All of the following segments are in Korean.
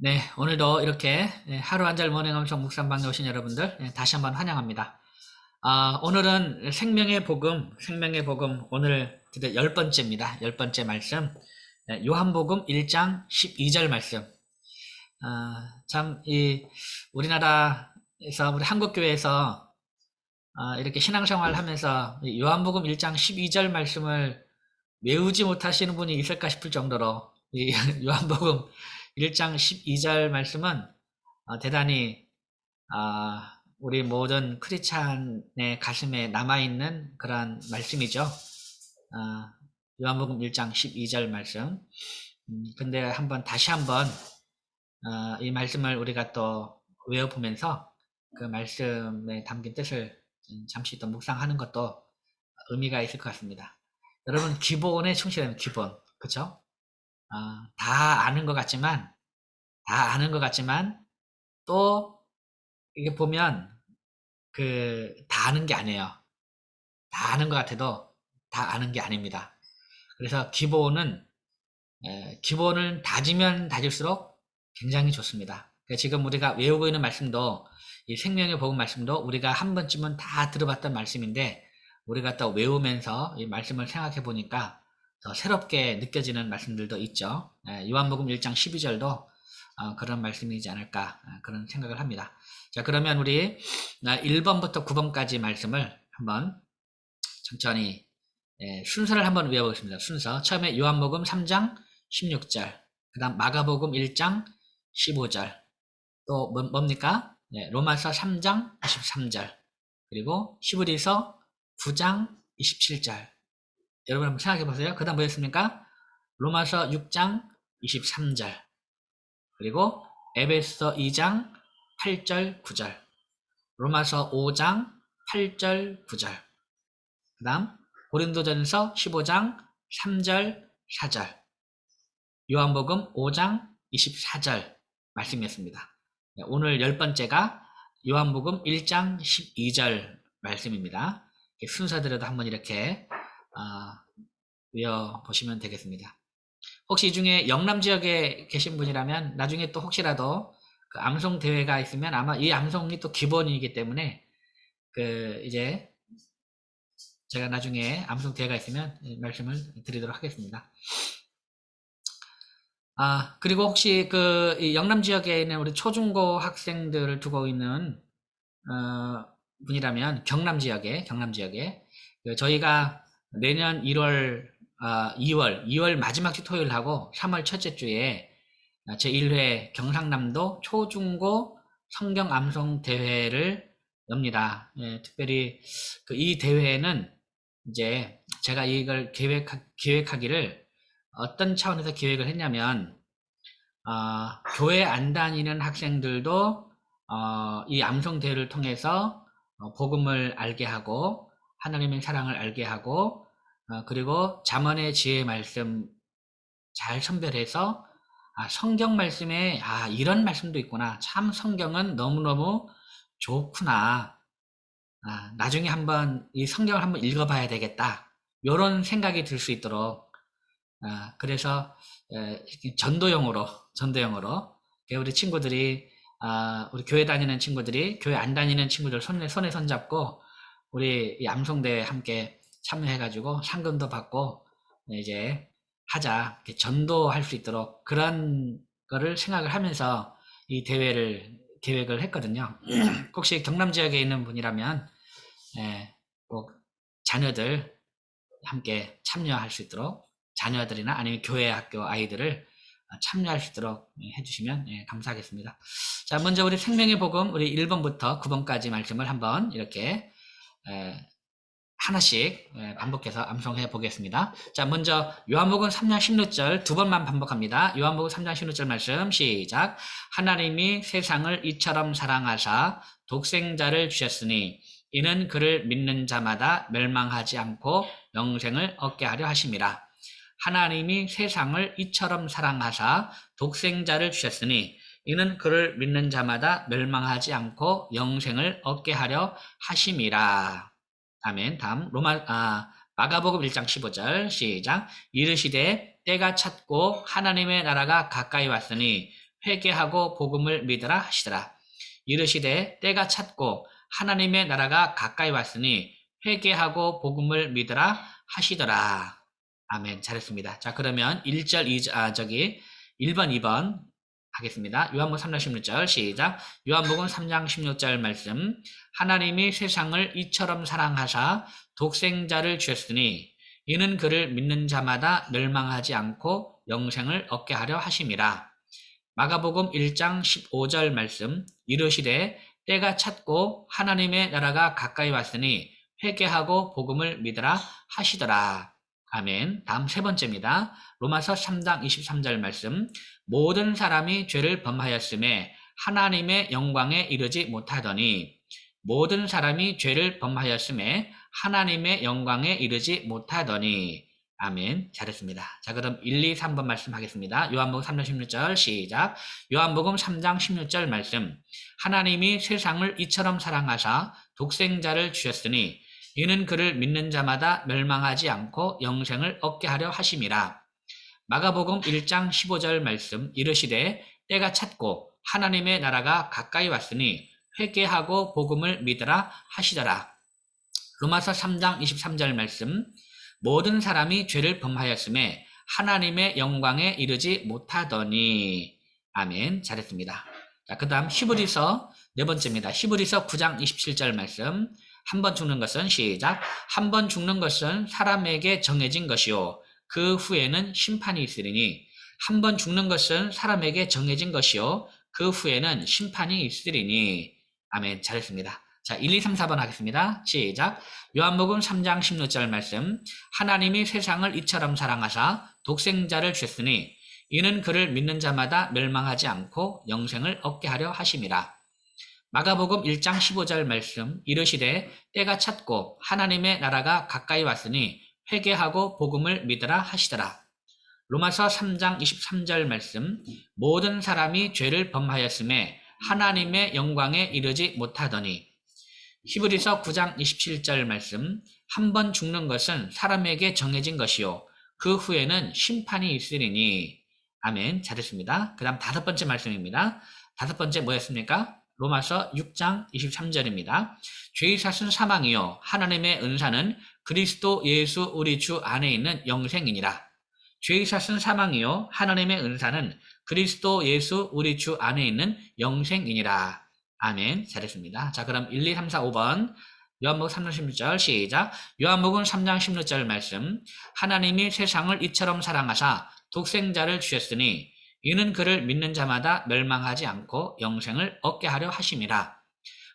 네, 오늘도 이렇게 예, 하루 한절 모닝 암송 묵상방에 오신 여러분들 예, 다시 한번 환영합니다. 아, 오늘은 생명의 복음, 생명의 복음 오늘 드디어 열 번째입니다. 열 번째 말씀 예, 요한복음 1장 12절 말씀. 아, 참 이 우리나라에서 우리 한국 교회에서 아, 이렇게 신앙생활 하면서 이 요한복음 1장 12절 말씀을 외우지 못하시는 분이 있을까 싶을 정도로 이 요한복음 1장 12절 말씀은 어, 대단히 아, 우리 모든 크리스찬의 가슴에 남아있는 그런 말씀이죠. 아, 요한복음 1장 12절 말씀. 음, 근데 한번 다시 한번 어, 이 말씀을 우리가 또 외워보면서 그 말씀에 담긴 뜻을 음, 잠시 또 묵상하는 것도 의미가 있을 것 같습니다. 여러분 기본에 충실하면 기본, 그렇죠? 아, 다 아는 것 같지만, 다 아는 것 같지만, 또, 이게 보면, 그, 다 아는 게 아니에요. 다 아는 것 같아도, 다 아는 게 아닙니다. 그래서 기본은, 에, 기본을 다지면 다질수록 굉장히 좋습니다. 그러니까 지금 우리가 외우고 있는 말씀도, 이 생명의 복음 말씀도 우리가 한 번쯤은 다 들어봤던 말씀인데, 우리가 또 외우면서 이 말씀을 생각해 보니까, 더 새롭게 느껴지는 말씀들도 있죠. 예, 요한복음 1장 12절도 어, 그런 말씀이지 않을까 어, 그런 생각을 합니다. 자 그러면 우리 1번부터 9번까지 말씀을 한번 천천히 예, 순서를 한번 외워보겠습니다. 순서 처음에 요한복음 3장 16절 그 다음 마가복음 1장 15절 또 뭐, 뭡니까? 예, 로마서 3장 23절 그리고 히브리서 9장 27절 여러분 한번 생각해 보세요. 그 다음 뭐였습니까? 로마서 6장 23절 그리고 에베소 2장 8절 9절 로마서 5장 8절 9절 그 다음 고린도전서 15장 3절 4절 요한복음 5장 24절 말씀이었습니다. 네, 오늘 열 번째가 요한복음 1장 12절 말씀입니다. 순서대로도 한번 이렇게 아, 보시면 되겠습니다. 혹시 이 중에 영남 지역에 계신 분이라면 나중에 또 혹시라도 그 암송 대회가 있으면 아마 이 암송이 또 기본이기 때문에 그 이제 제가 나중에 암송 대회가 있으면 말씀을 드리도록 하겠습니다. 아 그리고 혹시 그 영남 지역에 있는 우리 초중고 학생들을 두고 있는 어, 분이라면 경남 지역에 경남 지역에 그 저희가 내년 1월, 아, 2월, 2월 마지막 주 토요일 하고 3월 첫째 주에 제1회 경상남도 초중고 성경 암송 대회를 엽니다. 예, 특별히 그 이 대회는 이제 제가 이걸 계획하, 기를 어떤 차원에서 기획을 했냐면 어, 교회 안 다니는 학생들도 어, 이 암송 대회를 통해서 어, 복음을 알게 하고 하나님의 사랑을 알게 하고 어, 그리고 자언의 지혜 말씀 잘 선별해서 아, 성경 말씀에 아 이런 말씀도 있구나. 참 성경은 너무너무 좋구나. 아, 나중에 한번 이 성경을 한번 읽어봐야 되겠다. 이런 생각이 들 수 있도록 아, 그래서 에, 전도용으로 전도용으로 우리 친구들이 아, 우리 교회 다니는 친구들이 교회 안 다니는 친구들 손에 손에 손 잡고 우리 양성대에 함께 참여해가지고 상금도 받고 이제 하자 전도할 수 있도록 그런 거를 생각을 하면서 이 대회를 계획을 했거든요. 혹시 경남 지역에 있는 분이라면 예, 꼭 자녀들 함께 참여할 수 있도록 자녀들이나 아니면 교회 학교 아이들을 참여할 수 있도록 해주시면 예, 감사하겠습니다. 자, 먼저 우리 생명의 복음 우리 1번부터 9번까지 말씀을 한번 이렇게 하나씩 반복해서 암송해 보겠습니다. 자, 먼저 요한복음 3장 16절 두 번만 반복합니다. 요한복음 3장 16절 말씀 시작. 하나님이 세상을 이처럼 사랑하사 독생자를 주셨으니 이는 그를 믿는 자마다 멸망하지 않고 영생을 얻게 하려 하심이라. 하나님이 세상을 이처럼 사랑하사 독생자를 주셨으니 이는 그를 믿는 자마다 멸망하지 않고 영생을 얻게 하려 하심이라. 아멘. 다음 로마 아, 마가복음 1장 15절 시작. 이르시되 때가 찼고 하나님의 나라가 가까이 왔으니 회개하고 복음을 믿으라 하시더라. 이르시되 때가 찼고 하나님의 나라가 가까이 왔으니 회개하고 복음을 믿으라 하시더라. 아멘. 잘했습니다. 자, 그러면 1절, 2절, 아, 저기 1번, 2번 하겠습니다. 요한복음 3장 16절 시작. 요한복음 3장 16절 말씀. 하나님이 세상을 이처럼 사랑하사 독생자를 주셨으니 이는 그를 믿는 자마다 멸망하지 않고 영생을 얻게 하려 하심이라. 마가복음 1장 15절 말씀. 이르시되 때가 찼고 하나님의 나라가 가까이 왔으니 회개하고 복음을 믿으라 하시더라. 아멘. 다음 세 번째입니다. 로마서 3장 23절 말씀. 모든 사람이 죄를 범하였음에 하나님의 영광에 이르지 못하더니 모든 사람이 죄를 범하였음에 하나님의 영광에 이르지 못하더니 아멘. 잘했습니다. 자, 그럼 1, 2, 3번 말씀 하겠습니다. 요한복음 3장 16절 시작. 요한복음 3장 16절 말씀. 하나님이 세상을 이처럼 사랑하사 독생자를 주셨으니 이는 그를 믿는 자마다 멸망하지 않고 영생을 얻게 하려 하심이라. 마가복음 1장 15절 말씀 이르시되 때가 찼고 하나님의 나라가 가까이 왔으니 회개하고 복음을 믿으라 하시더라. 로마서 3장 23절 말씀 모든 사람이 죄를 범하였음에 하나님의 영광에 이르지 못하더니 아멘 잘했습니다. 자, 그 다음 히브리서 네 번째입니다. 히브리서 9장 27절 말씀 한 번 죽는 것은 시작 한 번 죽는 것은 사람에게 정해진 것이요 그 후에는 심판이 있으리니 한 번 죽는 것은 사람에게 정해진 것이요 그 후에는 심판이 있으리니 아멘 잘했습니다. 자 1, 2, 3, 4번 하겠습니다. 시작 요한복음 3장 16절 말씀 하나님이 세상을 이처럼 사랑하사 독생자를 주셨으니 이는 그를 믿는 자마다 멸망하지 않고 영생을 얻게 하려 하심이라. 마가복음 1장 15절 말씀 이르시되 때가 찼고 하나님의 나라가 가까이 왔으니 회개하고 복음을 믿으라 하시더라. 로마서 3장 23절 말씀 모든 사람이 죄를 범하였음에 하나님의 영광에 이르지 못하더니 히브리서 9장 27절 말씀 한 번 죽는 것은 사람에게 정해진 것이요 그 후에는 심판이 있으리니 아멘 잘했습니다. 그 다음 다섯 번째 말씀입니다. 다섯 번째 뭐였습니까? 로마서 6장 23절입니다. 죄의 삭은 사망이요 하나님의 은사는 그리스도 예수 우리 주 안에 있는 영생이니라. 죄의 삭은 사망이요 하나님의 은사는 그리스도 예수 우리 주 안에 있는 영생이니라. 아멘. 잘했습니다. 자, 그럼 1, 2, 3, 4, 5번. 요한복음 3장 16절 시작. 요한복음 3장 16절 말씀. 하나님이 세상을 이처럼 사랑하사 독생자를 주셨으니 이는 그를 믿는 자마다 멸망하지 않고 영생을 얻게 하려 하심이라.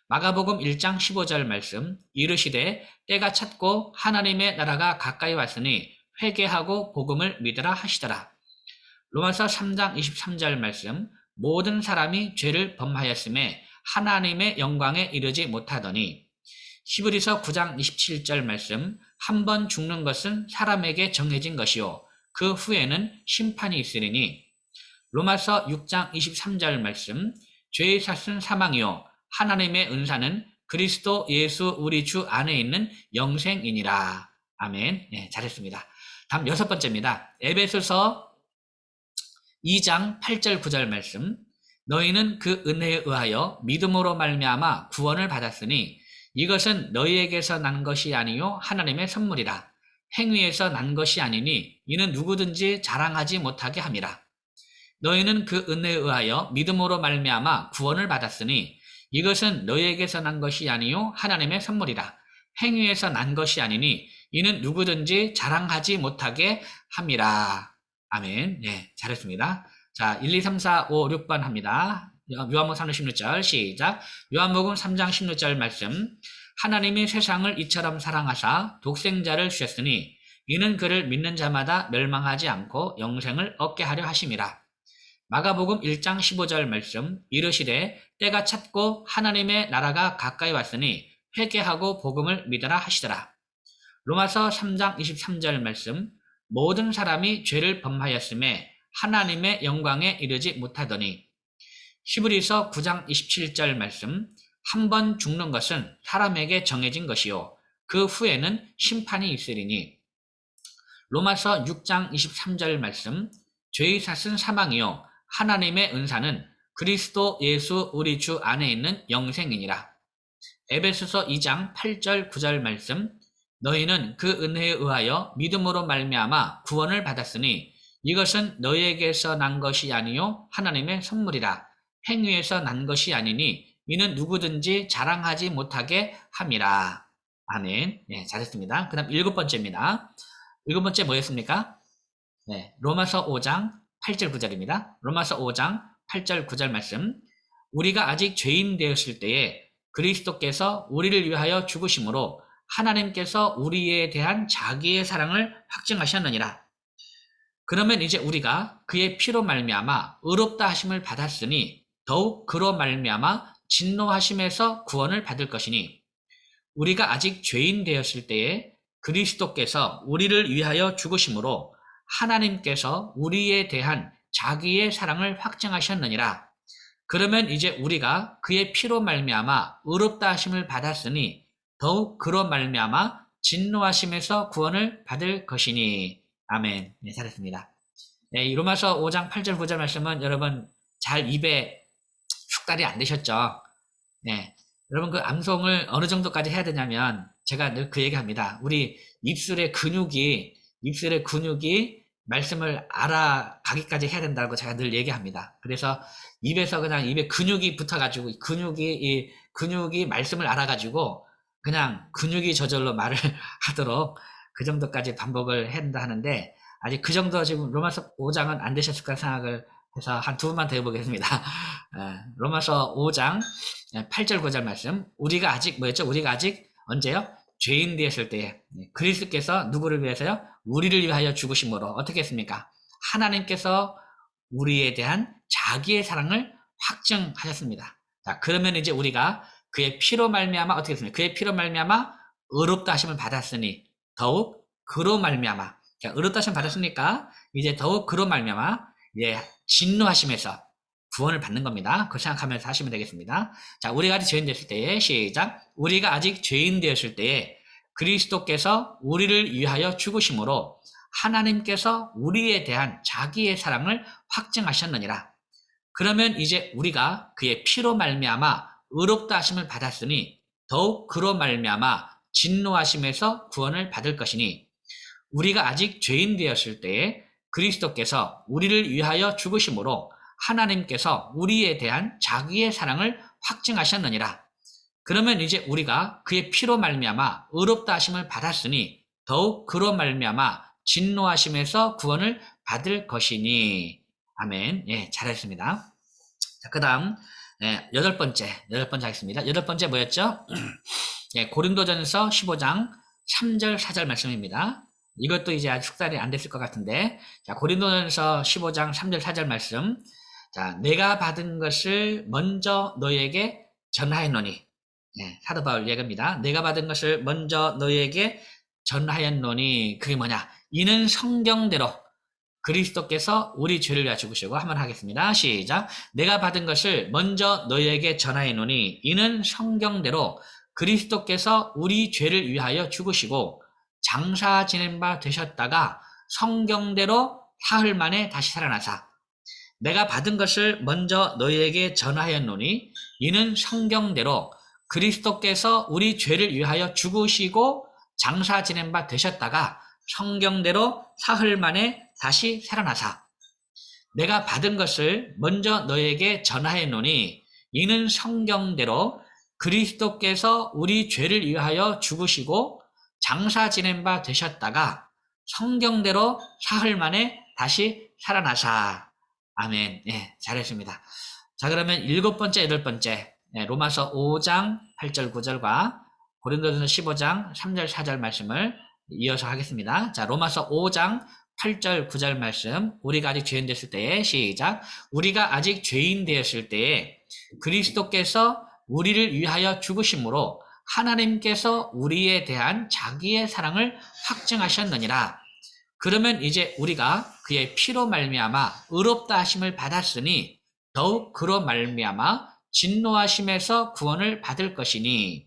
마가복음 1장 15절 말씀. 이르시되 때가 찼고 하나님의 나라가 가까이 왔으니 회개하고 복음을 믿으라 하시더라. 로마서 3장 23절 말씀. 모든 사람이 죄를 범하였음에 하나님의 영광에 이르지 못하더니 히브리서 9장 27절 말씀 한 번 죽는 것은 사람에게 정해진 것이요 그 후에는 심판이 있으리니 로마서 6장 23절 말씀. 죄의 삭은 사망이요. 하나님의 은사는 그리스도 예수 우리 주 안에 있는 영생이니라. 아멘. 네, 잘했습니다. 다음 여섯 번째입니다. 에베소서 2장 8절 9절 말씀. 너희는 그 은혜에 의하여 믿음으로 말미암아 구원을 받았으니 이것은 너희에게서 난 것이 아니요 하나님의 선물이라. 행위에서 난 것이 아니니 이는 누구든지 자랑하지 못하게 함이라 너희는 그 은혜에 의하여 믿음으로 말미암아 구원을 받았으니 이것은 너희에게서 난 것이 아니요 하나님의 선물이라 행위에서 난 것이 아니니 이는 누구든지 자랑하지 못하게 함이라 아멘 네 잘했습니다 자, 1, 2, 3, 4, 5, 6번 합니다. 요한복음 3장 16절 시작. 요한복음 3장 16절 말씀. 하나님이 세상을 이처럼 사랑하사 독생자를 주셨으니 이는 그를 믿는 자마다 멸망하지 않고 영생을 얻게 하려 하심이라. 마가복음 1장 15절 말씀. 이르시되 때가 찼고 하나님의 나라가 가까이 왔으니 회개하고 복음을 믿으라 하시더라. 로마서 3장 23절 말씀. 모든 사람이 죄를 범하였음에 하나님의 영광에 이르지 못하더니 히브리서 9장 27절 말씀 한 번 죽는 것은 사람에게 정해진 것이요 그 후에는 심판이 있으리니 로마서 6장 23절 말씀 죄의 삭은 사망이요 하나님의 은사는 그리스도 예수 우리 주 안에 있는 영생이니라. 에베소서 2장 8절 9절 말씀 너희는 그 은혜에 의하여 믿음으로 말미암아 구원을 받았으니 이것은 너희에게서 난 것이 아니요 하나님의 선물이라 행위에서 난 것이 아니니 이는 누구든지 자랑하지 못하게 함이라. 아멘. 예, 잘했습니다. 그 다음 일곱 번째입니다. 일곱 번째 뭐였습니까? 네, 로마서 5장 8절 9절입니다. 로마서 5장 8절 9절 말씀. 우리가 아직 죄인 되었을 때에 그리스도께서 우리를 위하여 죽으심으로 하나님께서 우리에 대한 자기의 사랑을 확증하셨느니라. 그러면 이제 우리가 그의 피로 말미암아 의롭다 하심을 받았으니 더욱 그로 말미암아 진노하심에서 구원을 받을 것이니 우리가 아직 죄인 되었을 때에 그리스도께서 우리를 위하여 죽으심으로 하나님께서 우리에 대한 자기의 사랑을 확증하셨느니라. 그러면 이제 우리가 그의 피로 말미암아 의롭다 하심을 받았으니 더욱 그로 말미암아 진노하심에서 구원을 받을 것이니 아멘. 네, 잘했습니다. 네, 이 로마서 5장 8절 9절 말씀은 여러분 잘 입에 숙달이 안 되셨죠? 네. 여러분 그 암송을 어느 정도까지 해야 되냐면 제가 늘 그 얘기합니다. 우리 입술의 근육이 입술의 근육이 말씀을 알아가기까지 해야 된다고 제가 늘 얘기합니다. 그래서 입에서 그냥 입에 근육이 붙어가지고 근육이 이 근육이 말씀을 알아가지고 그냥 근육이 저절로 말을 하도록 그 정도까지 반복을 된다 하는데 아직 그 정도 지금 로마서 5장은 안 되셨을 까 생각을 해서 한두 번만 더 해보겠습니다. 에, 로마서 5장 8절 9절 말씀 우리가 아직 뭐였죠? 우리가 아직 언제요? 죄인 되었을 때에 네, 그리스도께서 누구를 위해서요? 우리를 위하여 죽으심으로 어떻게 했습니까? 하나님께서 우리에 대한 자기의 사랑을 확증하셨습니다. 자, 그러면 이제 우리가 그의 피로 말미암아 어떻게 했습니까? 그의 피로 말미암아 의롭다 하심을 받았으니 더욱 그로 말미암아 자, 의롭다 하심 받았으니까 이제 더욱 그로 말미암아 이제 진노하심에서 구원을 받는 겁니다. 그 생각하면서 하시면 되겠습니다. 자, 우리가 아직 죄인 됐을 때에 시작. 우리가 아직 죄인 되었을 때에 그리스도께서 우리를 위하여 죽으심으로 하나님께서 우리에 대한 자기의 사랑을 확증하셨느니라. 그러면 이제 우리가 그의 피로 말미암아 의롭다 하심을 받았으니 더욱 그로 말미암아 진노하심에서 구원을 받을 것이니 우리가 아직 죄인 되었을 때에 그리스도께서 우리를 위하여 죽으심으로 하나님께서 우리에 대한 자기의 사랑을 확증하셨느니라. 그러면 이제 우리가 그의 피로 말미암아 의롭다 하심을 받았으니 더욱 그로 말미암아 진노하심에서 구원을 받을 것이니 아멘. 예, 잘했습니다. 자, 그다음 예, 여덟 번째 여덟 번째 하겠습니다. 여덟 번째 뭐였죠? 예, 고린도전서 15장 3절 4절 말씀입니다. 이것도 이제 아직 숙달이 안 됐을 것 같은데 자, 고린도전서 15장 3절 4절 말씀 자, 내가 받은 것을 먼저 너에게 전하였노니. 네, 사도 바울 얘기입니다. 내가 받은 것을 먼저 너에게 전하였노니. 그게 뭐냐? 이는 성경대로 그리스도께서 우리 죄를 위하 죽으시고 한번 하겠습니다. 시작. 내가 받은 것을 먼저 너에게 전하였노니 이는 성경대로 그리스도께서 우리 죄를 위하여 죽으시고 장사 지낸 바 되셨다가 성경대로 사흘 만에 다시 살아나사 내가 받은 것을 먼저 너희에게 전하였노니 이는 성경대로 그리스도께서 우리 죄를 위하여 죽으시고 장사 지낸 바 되셨다가 성경대로 사흘 만에 다시 살아나사. 내가 받은 것을 먼저 너에게 전하였노니 이는 성경대로 그리스도께서 우리 죄를 위하여 죽으시고 장사 지낸 바 되셨다가 성경대로 사흘 만에 다시 살아나사 아멘. 예, 잘했습니다. 자, 그러면 일곱 번째, 여덟 번째. 예, 로마서 5장 8절 9절과 고린도전서 15장 3절 4절 말씀을 이어서 하겠습니다. 자, 로마서 5장 8절 9절 말씀. 우리가 아직 죄인 됐을 때에 시작. 우리가 아직 죄인 되었을 때에 그리스도께서 우리를 위하여 죽으심으로 하나님께서 우리에 대한 자기의 사랑을 확증하셨느니라. 그러면 이제 우리가 그의 피로 말미암아 의롭다 하심을 받았으니 더욱 그로 말미암아 진노하심에서 구원을 받을 것이니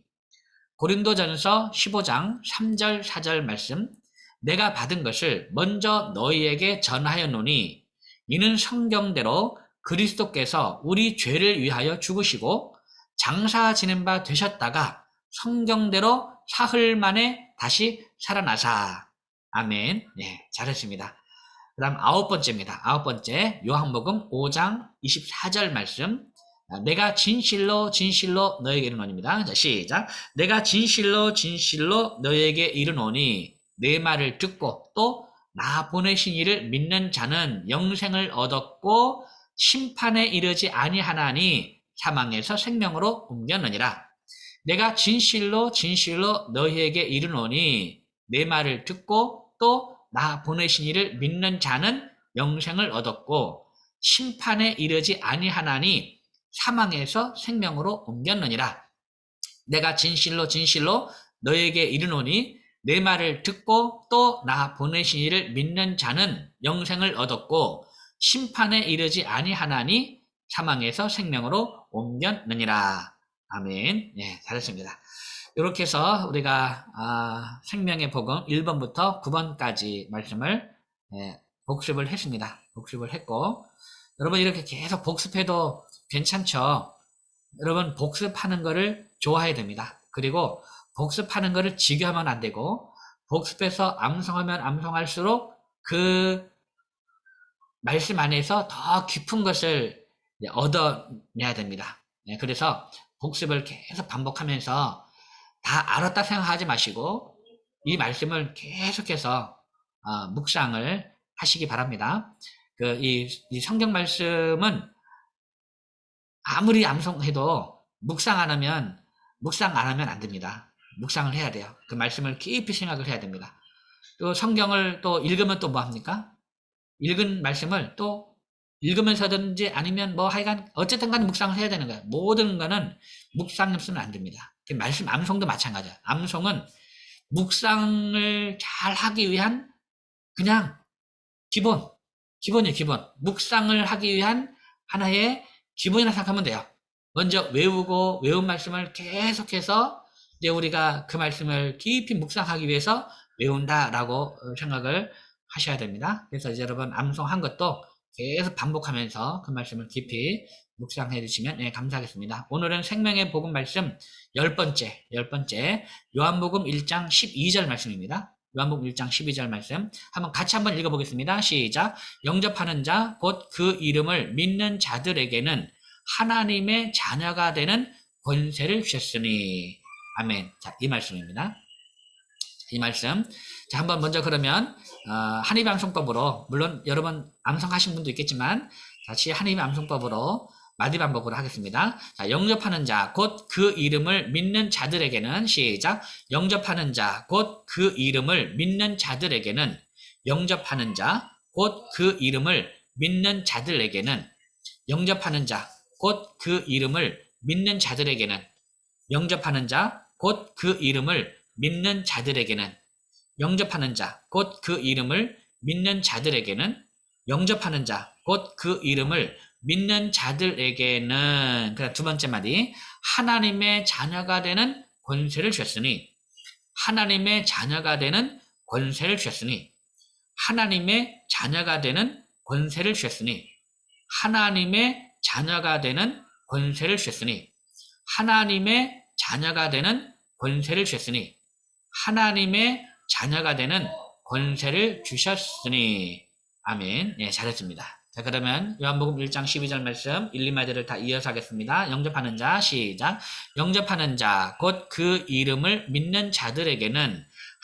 고린도전서 15장 3절 4절 말씀 내가 받은 것을 먼저 너희에게 전하였노니 이는 성경대로 그리스도께서 우리 죄를 위하여 죽으시고 장사 지낸 바 되셨다가 성경대로 사흘 만에 다시 살아나사. 아멘. 네, 잘했습니다. 그 다음 아홉 번째입니다. 아홉 번째, 요한복음 5장 24절 말씀. 아, 내가 진실로 진실로 너에게 이르노니입니다. 자, 시작. 내가 진실로 진실로 너에게 이르노니 내 말을 듣고 또 나 보내신 이를 믿는 자는 영생을 얻었고 심판에 이르지 아니하나니 사망에서 생명으로 옮겼느니라. 내가 진실로 진실로 너희에게 이르노니 내 말을 듣고 또 나 보내신 이를 믿는 자는 영생을 얻었고 심판에 이르지 아니하나니 사망에서 생명으로 옮겼느니라. 내가 진실로 진실로 너에게 이르노니 내 말을 듣고 또 나 보내신 이를 믿는 자는 영생을 얻었고 심판에 이르지 아니하나니 사망에서 생명으로 옮겼느니라. 아멘. 예, 잘했습니다. 이렇게 해서 우리가 아, 생명의 복음 1번부터 9번까지 말씀을 예, 복습을 했습니다. 복습을 했고 여러분 이렇게 계속 복습해도 괜찮죠. 여러분 복습하는 거를 좋아해야 됩니다. 그리고 복습하는 거를 지겨하면 안 되고 복습해서 암송하면 암송할수록 그 말씀 안에서 더 깊은 것을 얻어내야 됩니다. 예, 그래서 복습을 계속 반복하면서 다 알았다 생각하지 마시고 이 말씀을 계속해서 어, 묵상을 하시기 바랍니다. 그이 성경 말씀은 아무리 암송해도 묵상 안 하면 묵상 안 하면 안 됩니다. 묵상을 해야 돼요. 그 말씀을 깊이 생각을 해야 됩니다. 또 성경을 또 읽으면 또 뭐 합니까? 읽은 말씀을 또 읽으면서든지 아니면 뭐 하여간 어쨌든 간에 묵상을 해야 되는 거예요. 모든 거는 묵상 없으면 안 됩니다. 그 말씀 암송도 마찬가지야. 암송은 묵상을 잘 하기 위한 그냥 기본, 기본이에요, 기본. 묵상을 하기 위한 하나의 기본이라 생각하면 돼요. 먼저 외우고 외운 말씀을 계속해서 이제 우리가 그 말씀을 깊이 묵상하기 위해서 외운다라고 생각을 하셔야 됩니다. 그래서 이제 여러분 암송한 것도 계속 반복하면서 그 말씀을 깊이 묵상해 주시면 네, 감사하겠습니다. 오늘은 생명의 복음 말씀 열 번째, 열 번째 요한복음 1장 12절 말씀입니다. 요한복음 1장 12절 말씀 한번 같이 한번 읽어보겠습니다. 시작. 영접하는 자 곧 그 이름을 믿는 자들에게는 하나님의 자녀가 되는 권세를 주셨으니 아멘. 자, 이 말씀입니다. 이 말씀. 자, 한번 먼저 그러면 어, 한입 암송법으로 물론 여러분 암송하신 분도 있겠지만 다시 한입 암송법으로 마디 반복으로 하겠습니다. 자, 영접하는 자, 곧 그 이름을 믿는 자들에게는 시작. 영접하는 자, 곧 그 이름을 믿는 자들에게는. 영접하는 자, 곧 그 이름을 믿는 자들에게는. 영접하는 자, 곧 그 이름을 믿는 자들에게는. 영접하는 자, 곧 그 이름을 믿는 자들에게는. 영접하는 자, 곧 그 이름을 믿는 자들에게는. 영접하는 자, 곧 그 이름을 믿는 자들에게는 그다음 두 번째 말이 하나님의 자녀가 되는 권세를 주셨으니 하나님의 자녀가 되는 권세를 주셨으니 하나님의 자녀가 되는 권세를 주셨으니 하나님의 자녀가 되는 권세를 주셨으니 하나님의 자녀가 되는 권세를 주셨으니 하나님의 자녀가 되는 권세를 주셨으니 아멘. 네, 잘했습니다. 자, 그러면 요한복음 1장 12절 말씀 1, 2마디를 다 이어서 하겠습니다. 영접하는 자 시작. 영접하는 자 곧 그 이름을 믿는 자들에게는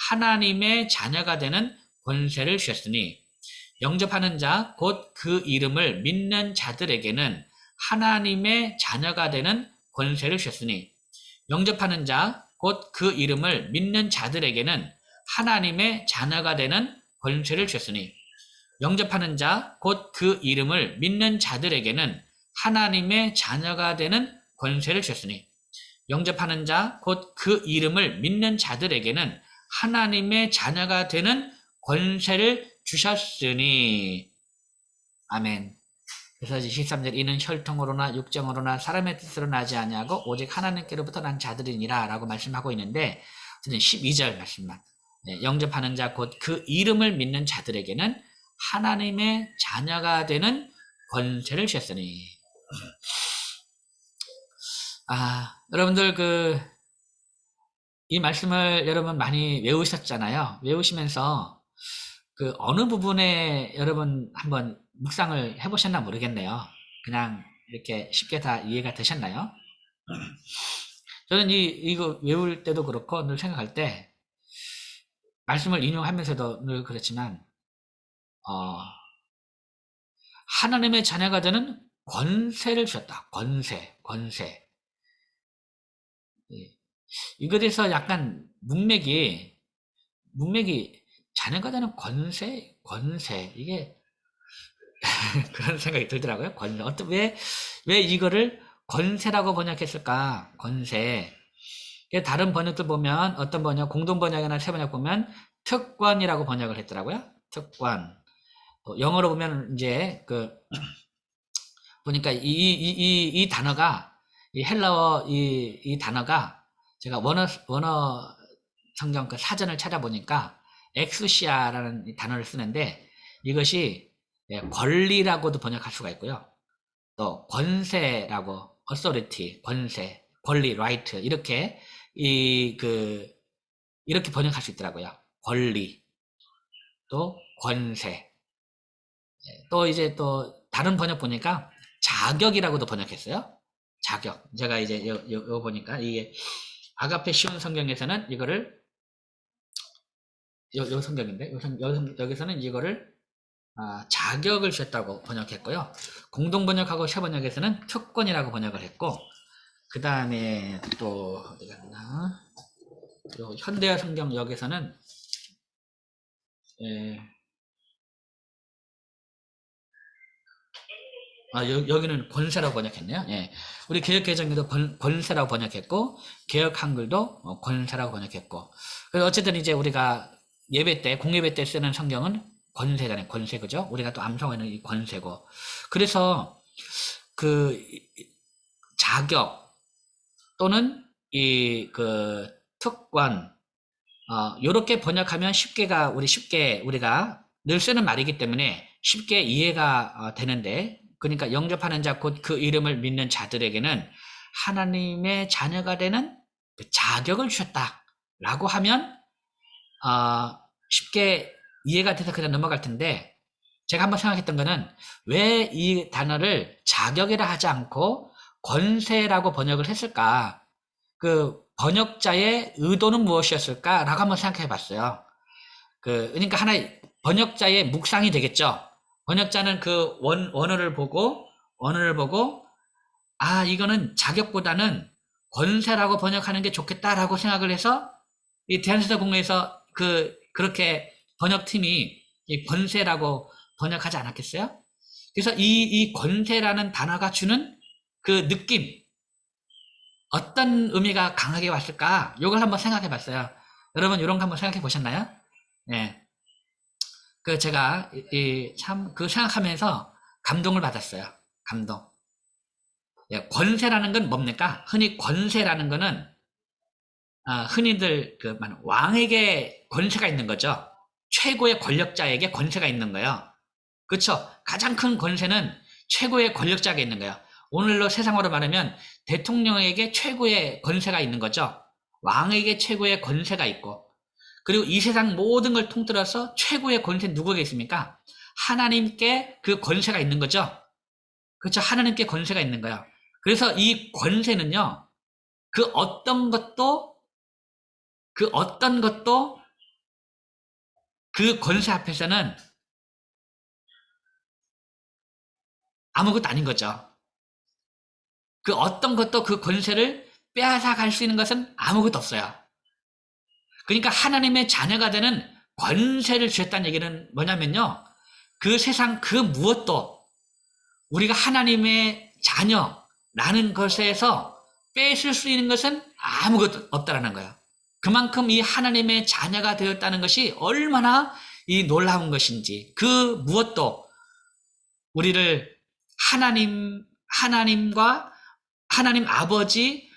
하나님의 자녀가 되는 권세를 주셨으니 영접하는 자 곧 그 이름을 믿는 자들에게는 하나님의 자녀가 되는 권세를 주셨으니 영접하는 자 곧 그 이름을 믿는 자들에게는 하나님의 자녀가 되는 권세를 주셨으니 영접하는 자 곧 그 이름을 믿는 자들에게는 하나님의 자녀가 되는 권세를 주셨으니 영접하는 자 곧 그 이름을 믿는 자들에게는 하나님의 자녀가 되는 권세를 주셨으니 아멘. 그래서 13절 이는 혈통으로나 육정으로나 사람의 뜻으로 나지 아니하고 오직 하나님께로부터 난 자들이니라 라고 말씀하고 있는데 12절 말씀만 네, 영접하는 자 곧 그 이름을 믿는 자들에게는 하나님의 자녀가 되는 권세를 주셨으니. 아, 여러분들 그, 이 말씀을 여러분 많이 외우셨잖아요. 외우시면서 그 어느 부분에 여러분 한번 묵상을 해보셨나 모르겠네요. 그냥 이렇게 쉽게 다 이해가 되셨나요? 저는 이, 이거 외울 때도 그렇고 늘 생각할 때 말씀을 인용하면서도 늘 그렇지만, 어, 하나님의 자녀가 되는 권세를 주셨다. 권세, 권세. 예. 이것에서 약간 문맥이, 문맥이 자녀가 되는 권세, 권세. 이게 그런 생각이 들더라고요. 권세. 어떤, 왜, 왜 이거를 권세라고 번역했을까? 권세. 다른 번역들 보면, 어떤 번역, 공동 번역이나 새 번역 보면, 특권이라고 번역을 했더라고요. 특권. 또 영어로 보면, 이제, 그, 보니까 이, 이, 이, 이 단어가, 이 헬라어 이, 이 단어가, 제가 원어, 원어 성경 그 사전을 찾아보니까, 엑수시아라는 이 단어를 쓰는데, 이것이 예, 권리라고도 번역할 수가 있고요. 또 권세라고 authority 권세 권리 right 이렇게 이 그 이렇게 번역할 수 있더라고요. 권리 또 권세 예, 또 이제 또 다른 번역 보니까 자격이라고도 번역했어요. 자격 제가 이제 요, 요, 요 보니까 이게 아가페 쉬운 성경에서는 이거를 요, 요 성경인데 요 성, 요 성- 여기서는 이거를 아, 자격을 주셨다고 번역했고요. 공동 번역하고 새 번역에서는 특권이라고 번역을 했고, 그 다음에 또 어디 갔나? 요 현대어 성경 여기서는 예. 아, 여, 여기는 권세라고 번역했네요. 예. 우리 개혁개정에도 권, 권세라고 번역했고, 개혁 한글도 어, 권세라고 번역했고. 그래서 어쨌든 이제 우리가 예배 때, 공예배 때 쓰는 성경은 권세잖아요. 권세, 그죠? 우리가 또 암송하는 이 권세고. 그래서 그 자격 또는 이 그 특권, 어, 요렇게 번역하면 쉽게가, 우리 쉽게 우리가 늘 쓰는 말이기 때문에 쉽게 이해가 어, 되는데, 그러니까 영접하는 자, 곧 그 이름을 믿는 자들에게는 하나님의 자녀가 되는 그 자격을 주셨다. 라고 하면, 어, 쉽게 이해가 돼서 그냥 넘어갈 텐데, 제가 한번 생각했던 거는 왜 이 단어를 자격이라 하지 않고 권세라고 번역을 했을까? 그 번역자의 의도는 무엇이었을까라고 한번 생각해 봤어요. 그, 그러니까 하나의 번역자의 묵상이 되겠죠. 번역자는 그 원, 원어를 보고, 원어를 보고, 아, 이거는 자격보다는 권세라고 번역하는 게 좋겠다라고 생각을 해서, 이 대한세서 공회에서 그, 그렇게 번역팀이 이 권세라고 번역하지 않았겠어요? 그래서 이, 이 권세라는 단어가 주는 그 느낌, 어떤 의미가 강하게 왔을까? 이걸 한번 생각해 봤어요. 여러분, 이런 거 한번 생각해 보셨나요? 예. 그 제가 참 그 생각하면서 감동을 받았어요. 감동. 예, 권세라는 건 뭡니까? 흔히 권세라는 거는 아, 흔히들 그 말- 왕에게 권세가 있는 거죠. 최고의 권력자에게 권세가 있는 거예요. 그렇죠? 가장 큰 권세는 최고의 권력자에게 있는 거예요. 오늘로 세상으로 말하면 대통령에게 최고의 권세가 있는 거죠. 왕에게 최고의 권세가 있고 그리고 이 세상 모든 걸 통틀어서 최고의 권세 누구에게 있습니까? 하나님께 그 권세가 있는 거죠. 그렇죠? 하나님께 권세가 있는 거야. 그래서 이 권세는요, 그 어떤 것도, 그 어떤 것도 그 권세 앞에서는 아무것도 아닌 거죠. 그 어떤 것도 그 권세를 빼앗아 갈 수 있는 것은 아무것도 없어요. 그러니까 하나님의 자녀가 되는 권세를 주셨다는 얘기는 뭐냐면요. 그 세상 그 무엇도 우리가 하나님의 자녀라는 것에서 뺏을 수 있는 것은 아무것도 없다라는 거예요. 그만큼 이 하나님의 자녀가 되었다는 것이 얼마나 이 놀라운 것인지 그 무엇도 우리를 하나님 하나님과 하나님 아버지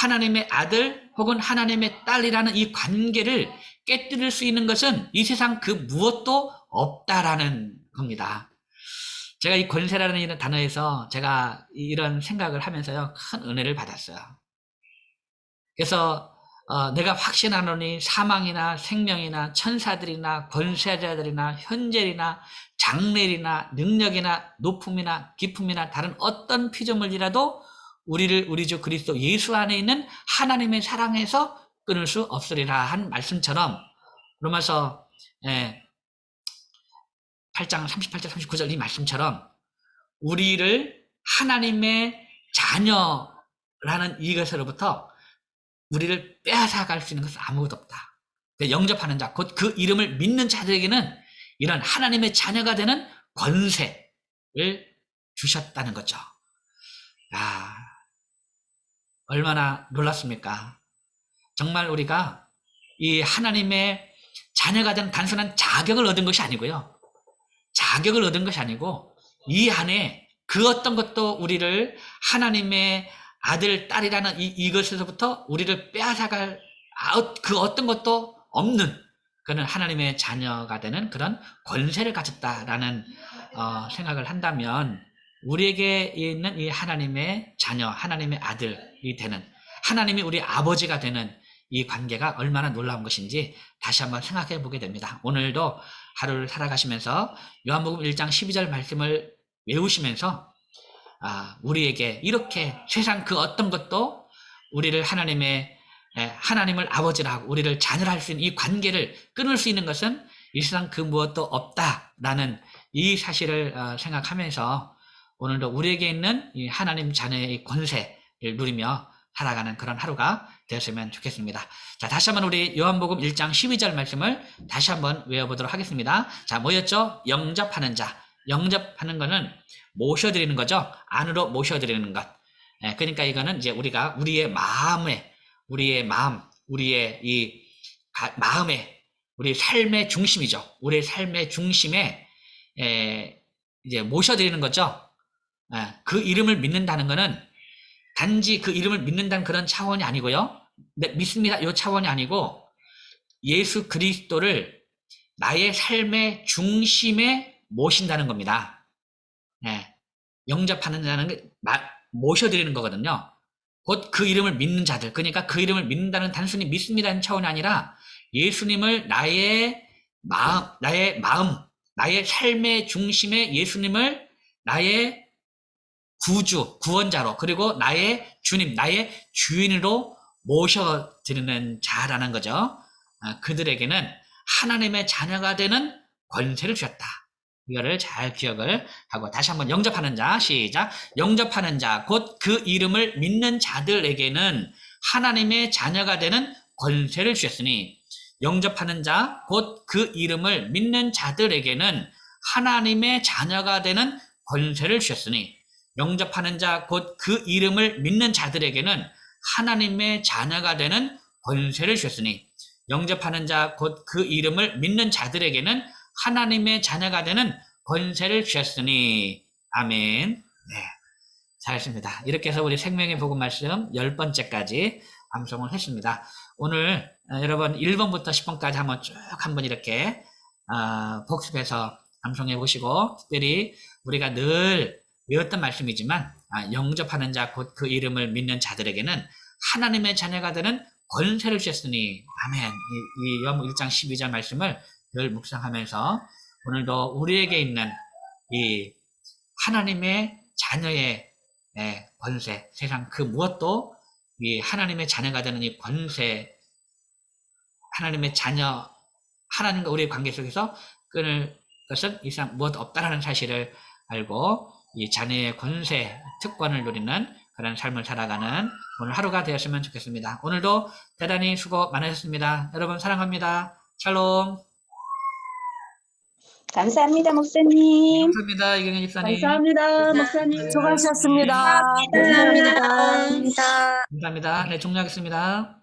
하나님의 아들 혹은 하나님의 딸이라는 이 관계를 깨뜨릴 수 있는 것은 이 세상 그 무엇도 없다라는 겁니다. 제가 이 권세라는 이런 단어에서 제가 이런 생각을 하면서요, 큰 은혜를 받았어요. 그래서 어, 내가 확신하노니 사망이나 생명이나 천사들이나 권세자들이나 현재이나 장래이나 능력이나 높음이나 깊음이나 다른 어떤 피조물이라도 우리를 우리 주 그리스도 예수 안에 있는 하나님의 사랑에서 끊을 수 없으리라 한 말씀처럼 로마서 예, 8장 38절 39절 이 말씀처럼 우리를 하나님의 자녀라는 이것으로부터 우리를 빼앗아 갈 수 있는 것은 아무것도 없다. 그 영접하는 자, 곧 그 이름을 믿는 자들에게는 이런 하나님의 자녀가 되는 권세를 주셨다는 거죠. 아, 얼마나 놀랐습니까? 정말 우리가 이 하나님의 자녀가 된 단순한 자격을 얻은 것이 아니고요. 자격을 얻은 것이 아니고 이 안에 그 어떤 것도 우리를 하나님의 아들, 딸이라는 이, 이것에서부터 우리를 빼앗아갈 아, 그 어떤 것도 없는 그는 하나님의 자녀가 되는 그런 권세를 가졌다라는 어, 생각을 한다면 우리에게 있는 이 하나님의 자녀, 하나님의 아들이 되는 하나님이 우리 아버지가 되는 이 관계가 얼마나 놀라운 것인지 다시 한번 생각해 보게 됩니다. 오늘도 하루를 살아가시면서 요한복음 1장 12절 말씀을 외우시면서 아, 우리에게 이렇게 세상 그 어떤 것도 우리를 하나님의 에, 하나님을 아버지라 하고 우리를 자녀라 할 수 있는 이 관계를 끊을 수 있는 것은 이 세상 그 무엇도 없다라는 이 사실을 어, 생각하면서 오늘도 우리에게 있는 이 하나님 자녀의 이 권세를 누리며 살아가는 그런 하루가 되었으면 좋겠습니다. 자, 다시 한번 우리 요한복음 1장 12절 말씀을 다시 한번 외워보도록 하겠습니다. 자, 뭐였죠? 영접하는 자. 영접하는 것은 모셔드리는 거죠. 안으로 모셔드리는 것. 예, 그러니까 이거는 이제 우리가 우리의 마음에, 우리의 마음, 우리의 이 가- 마음에, 우리 삶의 중심이죠. 우리의 삶의 중심에 에, 이제 모셔드리는 거죠. 예, 그 이름을 믿는다는 것은 단지 그 이름을 믿는다는 그런 차원이 아니고요. 네, 믿습니다. 이 차원이 아니고 예수 그리스도를 나의 삶의 중심에 모신다는 겁니다. 예, 영접하는 자는 모셔드리는 거거든요. 곧 그 이름을 믿는 자들. 그러니까 그 이름을 믿는다는 단순히 믿습니다는 차원이 아니라 예수님을 나의 마음, 나의 마음, 나의 삶의 중심에 예수님을 나의 구주, 구원자로, 그리고 나의 주님, 나의 주인으로 모셔드리는 자라는 거죠. 아, 그들에게는 하나님의 자녀가 되는 권세를 주셨다. 이거를 잘 기억을 하고 다시 한번 영접하는 자 시작 영접하는 자 곧 그 이름을 믿는 자들에게는 하나님의 자녀가 되는 권세를 주셨으니 영접하는 자 곧 그 이름을 믿는 자들에게는 하나님의 자녀가 되는 권세를 주셨으니 영접하는 자 곧 그 이름을 믿는 자들에게는 하나님의 자녀가 되는 권세를 주셨으니 영접하는 자 곧 그 이름을 믿는 자들에게는 하나님의 자녀가 되는 권세를 주셨으니 아멘. 네. 잘했습니다. 이렇게 해서 우리 생명의 복음 말씀 열 번째까지 방송을 했습니다. 오늘 어, 여러분 1번부터 10번까지 한번 쭉 한번 이렇게 어, 복습해서 방송해 보시고 특별히 우리가 늘 외웠던 말씀이지만 아, 영접하는 자 곧 그 이름을 믿는 자들에게는 하나님의 자녀가 되는 권세를 주셨으니 아멘. 이, 이 요한복음 1장 12절 말씀을 늘 묵상하면서 오늘도 우리에게 있는 이 하나님의 자녀의 예, 권세, 세상 그 무엇도 이 하나님의 자녀가 되는 이 권세, 하나님의 자녀, 하나님과 우리의 관계 속에서 끊을 것은 이상 무엇 없다라는 사실을 알고 이 자녀의 권세, 특권을 누리는 그런 삶을 살아가는 오늘 하루가 되었으면 좋겠습니다. 오늘도 대단히 수고 많으셨습니다. 여러분 사랑합니다. 샬롬. 감사합니다, 목사님. 감사합니다. 이경희 집사님. 감사합니다, 목사님. 수고하셨습니다. 감사합니다. 감사합니다. 네, 종료하겠습니다.